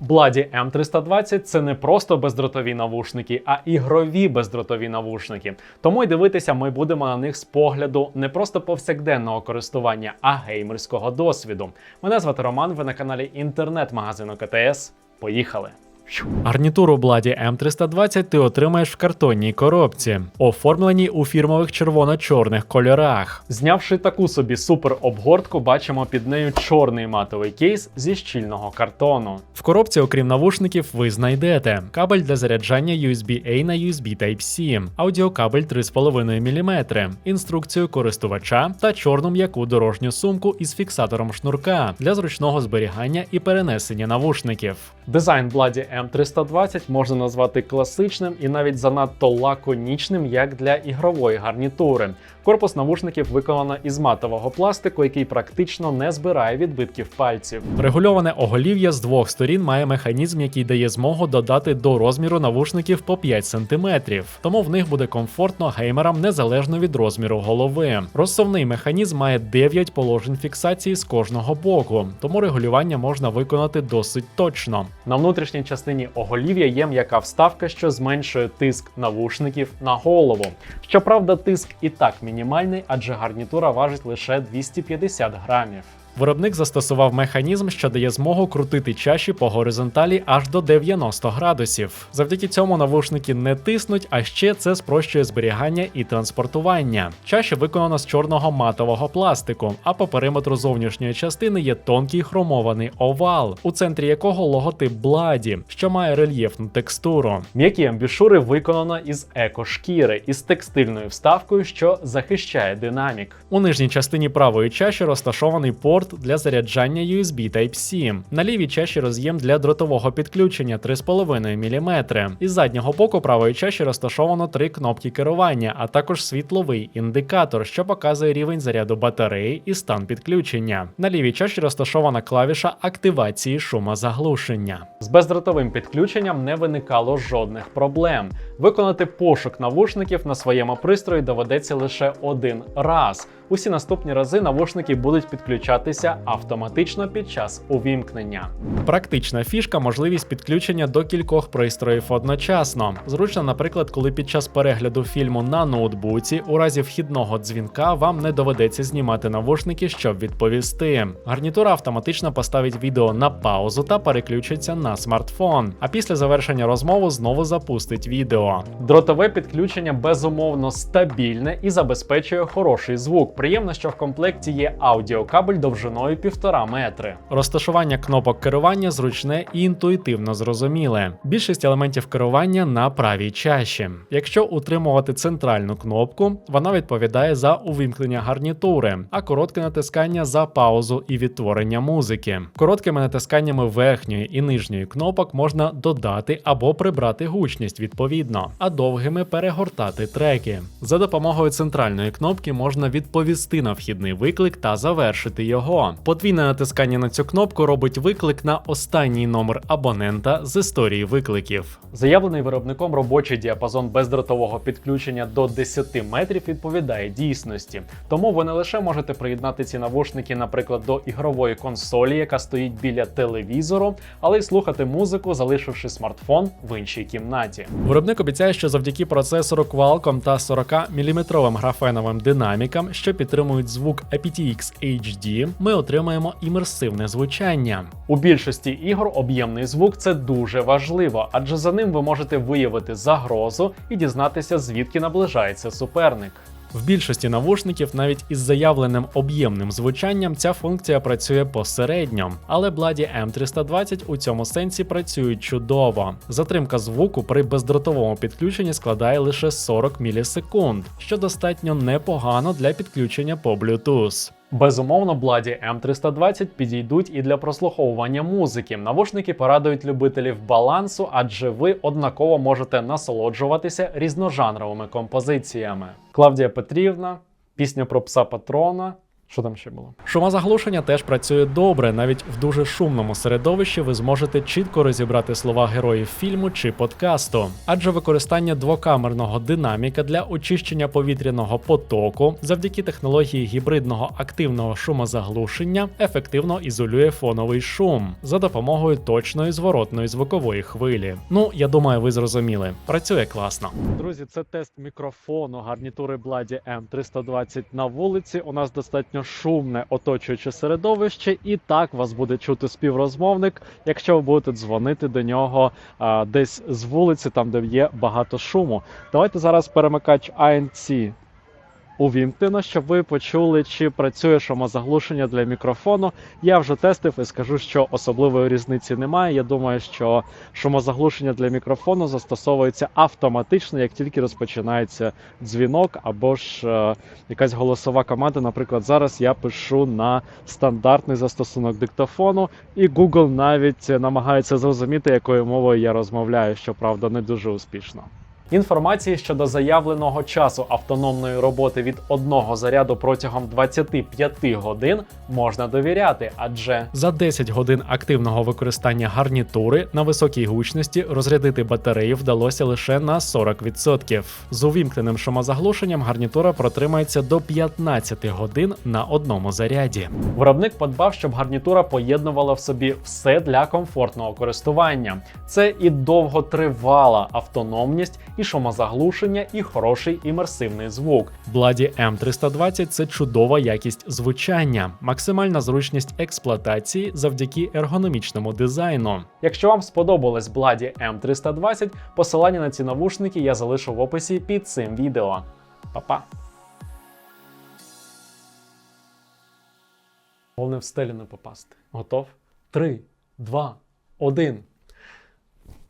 Бладі M320 це не просто бездротові навушники, а ігрові бездротові навушники. Тому й дивитися ми будемо на них з погляду не просто повсякденного користування, а геймерського досвіду. Мене звати Роман. Ви на каналі інтернет-магазину КТС. Поїхали! Гарнітуру Бладі M320 ти отримаєш в картонній коробці, оформленій у фірмових червоно-чорних кольорах. Знявши таку собі супер обгортку, бачимо під нею чорний матовий кейс зі щільного картону. В коробці, окрім навушників, ви знайдете кабель для заряджання USB-A на USB Type-C, аудіокабель 3,5 мм, інструкцію користувача та чорну м'яку дорожню сумку із фіксатором шнурка для зручного зберігання і перенесення навушників. Дизайн Бладі M320 можна назвати класичним і навіть занадто лаконічним, як для ігрової гарнітури. Корпус навушників виконано із матового пластику, який практично не збирає відбитків пальців. Регульоване оголів'я з двох сторін має механізм, який дає змогу додати до розміру навушників по 5 см, тому в них буде комфортно геймерам незалежно від розміру голови. Розсувний механізм має 9 положень фіксації з кожного боку, тому регулювання можна виконати досить точно. На внутрішній частині оголів'я є м'яка вставка, що зменшує тиск навушників на голову. Щоправда, тиск і так мінімальний, адже гарнітура важить лише 250 грамів. Виробник застосував механізм, що дає змогу крутити чаші по горизонталі аж до 90 градусів. Завдяки цьому навушники не тиснуть, а ще це спрощує зберігання і транспортування. Чаші виконано з чорного матового пластику, а по периметру зовнішньої частини є тонкий хромований овал, у центрі якого логотип Бладі, що має рельєфну текстуру. М'які амбішури виконано із екошкіри із текстильною вставкою, що захищає динамік. У нижній частині правої чаші розташований порт для заряджання USB Type-C. На лівій чаші роз'єм для дротового підключення 3,5 мм. Із заднього боку правої чаші розташовано три кнопки керування, а також світловий індикатор, що показує рівень заряду батареї і стан підключення. На лівій чаші розташована клавіша активації шумозаглушення. З бездротовим підключенням не виникало жодних проблем. Виконати пошук навушників на своєму пристрої доведеться лише один раз. Усі наступні рази навушники будуть підключатися автоматично під час увімкнення. Практична фішка можливість підключення до кількох пристроїв одночасно. Зручно, наприклад, коли під час перегляду фільму на ноутбуці у разі вхідного дзвінка вам не доведеться знімати навушники, щоб відповісти. Гарнітура автоматично поставить відео на паузу та переключиться на смартфон. А після завершення розмови знову запустить відео. Дротове підключення безумовно стабільне і забезпечує хороший звук. Приємно, що в комплекті є аудіокабель довжиною 1,5 метри. Розташування кнопок керування зручне і інтуїтивно зрозуміле. Більшість елементів керування на правій чаші. Якщо утримувати центральну кнопку, вона відповідає за увімкнення гарнітури, а коротке натискання за паузу і відтворення музики. Короткими натисканнями верхньої і нижньої кнопок можна додати або прибрати гучність відповідно, а довгими перегортати треки. За допомогою центральної кнопки можна відповісти на вхідний виклик та завершити його. Подвійне натискання на цю кнопку робить виклик на останній номер абонента з історії викликів. Заявлений виробником робочий діапазон бездротового підключення до 10 метрів відповідає дійсності. Тому ви не лише можете приєднати ці навушники, наприклад, до ігрової консолі, яка стоїть біля телевізору, але й слухати музику, залишивши смартфон в іншій кімнаті. Виробник обіцяє, що завдяки процесору Qualcomm та 40-мм графеновим динамікам, що підтримують звук aptX HD, ми отримаємо імерсивне звучання. У більшості ігор об'ємний звук це дуже важливо, адже за ним ви можете виявити загрозу і дізнатися, звідки наближається суперник. В більшості навушників навіть із заявленим об'ємним звучанням ця функція працює посередньо, але Бладі M320 у цьому сенсі працюють чудово. Затримка звуку при бездротовому підключенні складає лише 40 мілісекунд, що достатньо непогано для підключення по Bluetooth. Безумовно, Бладі М320 підійдуть і для прослуховування музики. Навушники порадують любителів балансу, адже ви однаково можете насолоджуватися різножанровими композиціями. Клавдія Петрівна, пісня про пса патрона Що там ще було? Шумозаглушення теж працює добре. Навіть в дуже шумному середовищі ви зможете чітко розібрати слова героїв фільму чи подкасту, адже використання двокамерного динаміка для очищення повітряного потоку завдяки технології гібридного активного шумозаглушення ефективно ізолює фоновий шум за допомогою точної зворотної звукової хвилі. Ну я думаю, ви зрозуміли. Працює класно. Друзі, це тест мікрофону гарнітури Бладі M320 на вулиці. У нас достатньо шумне оточуюче середовище, і так вас буде чути співрозмовник, якщо ви будете дзвонити до нього а, десь з вулиці, там де є багато шуму. Давайте зараз перемикач ANC увімкнено, щоб ви почули, чи працює шумозаглушення для мікрофону. Я вже тестив і скажу, що особливої різниці немає. Я думаю, що шумозаглушення для мікрофону застосовується автоматично, як тільки розпочинається дзвінок або ж е, якась голосова команда. Наприклад, зараз я пишу на стандартний застосунок диктофону, і Google навіть намагається зрозуміти, якою мовою я розмовляю, щоправда, не дуже успішно. Інформації щодо заявленого часу автономної роботи від одного заряду протягом 25 годин можна довіряти, адже за 10 годин активного використання гарнітури на високій гучності розрядити батарею вдалося лише на 40%. З увімкненим шумозаглушенням гарнітура протримається до 15 годин на одному заряді. Виробник подбав, щоб гарнітура поєднувала в собі все для комфортного користування. Це і довготривала автономність, і шумозаглушення, і хороший імерсивний звук. Бладі M320 це чудова якість звучання, максимальна зручність експлуатації завдяки ергономічному дизайну. Якщо вам сподобалось Бладі M320, посилання на ці навушники я залишу в описі під цим відео. Па-па! Головне в стелі не попасти. Готов? Три, два, один.